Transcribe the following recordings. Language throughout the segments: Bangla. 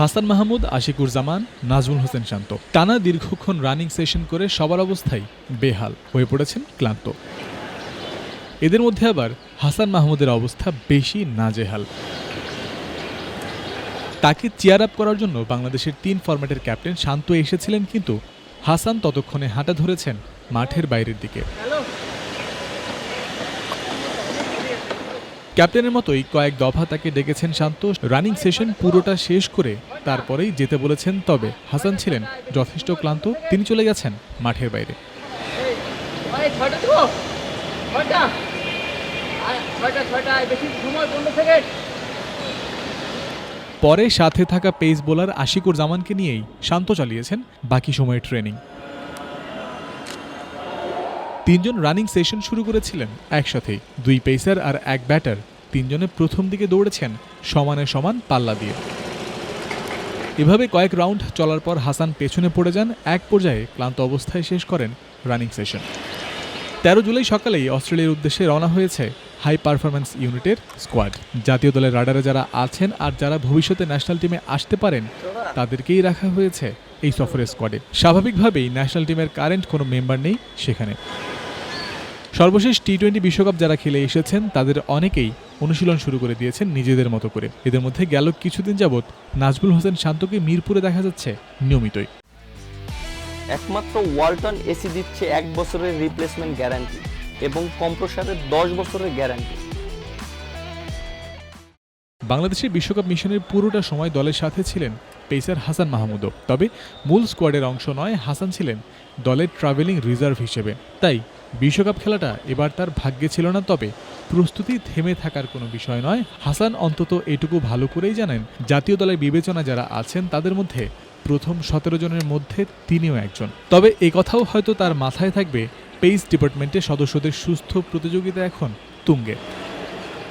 হাসান মাহমুদ, আশিকুর জামান, নাজমুল হোসেন শান্ত। টানা দীর্ঘক্ষণ রানিং সেশন করে সবার অবস্থাই বেহাল হয়ে পড়েছেন ক্লান্ত। এদের মধ্যে আবার হাসান মাহমুদের অবস্থা বেশি নাজেহাল। তাকে চেয়ার আপ করার জন্য বাংলাদেশের তিন ফরম্যাটের ক্যাপ্টেন শান্ত এসেছিলেন কিন্তু হাসান ততক্ষণে হাঁটা ধরেছেন মাঠের বাইরের দিকে। ক্যাপ্টেনের মতোই কয়েক দফা তাকে ডেকেছেন শান্ত। রানিং সেশন পুরোটা শেষ করে তারপরেই যেতে বলেছেন তবে হাসান ছিলেন যথেষ্ট ক্লান্ত। তিনি চলে গেছেন মাঠের বাইরে। পরে সাথে থাকা পেস বোলার আশিকুর জামানকে নিয়েই শান্ত চালিয়েছেন। বাকি সময়ের ট্রেনিং। তিনজন রানিং সেশন শুরু করেছিলেন একসাথেই। দুই পেসার আর এক ব্যাটার তিনজনে প্রথম দিকে দৌড়েছেন সমানে সমান পাল্লা দিয়ে। এভাবে কয়েক রাউন্ড চলার পর হাসান পেছনে পড়ে যান, এক পর্যায়ে ক্লান্ত অবস্থায় শেষ করেন রানিং সেশন তেরো জুলাই সকালেই অস্ট্রেলিয়ার উদ্দেশ্যে রওনা হয়েছে হাই পারফরম্যান্স ইউনিটের স্কোয়াড জাতীয় দলের রাডারে যারা আছেন আর যারা ভবিষ্যতে ন্যাশনাল টিমে আসতে পারেন, তাদেরকেই রাখা হয়েছে এই সফরের স্কোয়াডে স্বাভাবিকভাবেই ন্যাশনাল টিমের কারেন্ট কোনো মেম্বার নেই সেখানে। সর্বশেষ টি টোয়েন্টি বিশ্বকাপ যারা খেলে এসেছেন তাদের অনেকেই অনুশীলন শুরু করে দিয়েছেন নিজেদের মতো করে। এদের মধ্যে গেল কিছুদিন যাবৎ নাজবুল হোসেন শান্তকে মিরপুরে দেখা যাচ্ছে নিয়মিতই। একমাত্র ওয়ালটন এসি দিচ্ছে এক বছরের রিপ্লেসমেন্ট গ্যারান্টি এবং কম্প্রসারের দশ বছরের গ্যারান্টি বাংলাদেশের বিশ্বকাপ মিশনের পুরোটা সময় দলের সাথে ছিলেন পেসার হাসান মাহমুদও। তবে মূল স্কোয়াডের অংশ নয়, হাসান ছিলেন দলের ট্রাভেলিং রিজার্ভ হিসেবে। তাই বিশ্বকাপ খেলাটা এবার তার ভাগ্যে ছিল না, তবে প্রস্তুতি থেমে থাকার কোনো বিষয় নয়। হাসান অন্তত এটুকু ভালো করেই জানেন, জাতীয় দলের বিবেচনা যারা আছেন তাদের মধ্যে প্রথম সতেরো জনের মধ্যে তিনিও একজন। তবে এ কথাও হয়তো তার মাথায় থাকবে পেইস ডিপার্টমেন্টের সদস্যদের সুস্থ প্রতিযোগিতা এখন তুঙ্গে।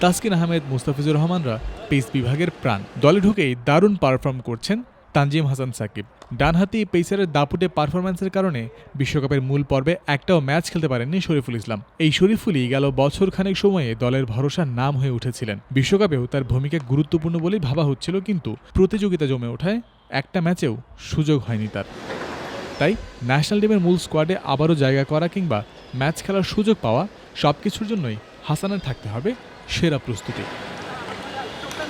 তাসকিন আহমেদ, মুস্তাফিজুর রহমানরা পেস বিভাগের প্রাণ। দলে ঢুকেই দারুণ পারফর্ম করছেন তানজিম হাসান সাকিব। ডানহাতি পেসারের দাপুটে পারফরম্যান্সের কারণে বিশ্বকাপের মূল পর্বে একটাও ম্যাচ খেলতে পারেননি শরীফুল ইসলাম। এই শরীফুলই গেল বছরখানেক সময়ে দলের ভরসার নাম হয়ে উঠেছিলেন। বিশ্বকাপেও তার ভূমিকা গুরুত্বপূর্ণ বলেই ভাবা হচ্ছিল, কিন্তু প্রতিযোগিতা জমে ওঠায় একটা ম্যাচেও সুযোগ হয়নি তার। তাই ন্যাশনাল টিমের মূল স্কোয়াডে আবারও জায়গা করা কিংবা ম্যাচ খেলার সুযোগ পাওয়া সব কিছুর জন্যই হাসানের থাকতে হবে সেরা প্রস্তুতি।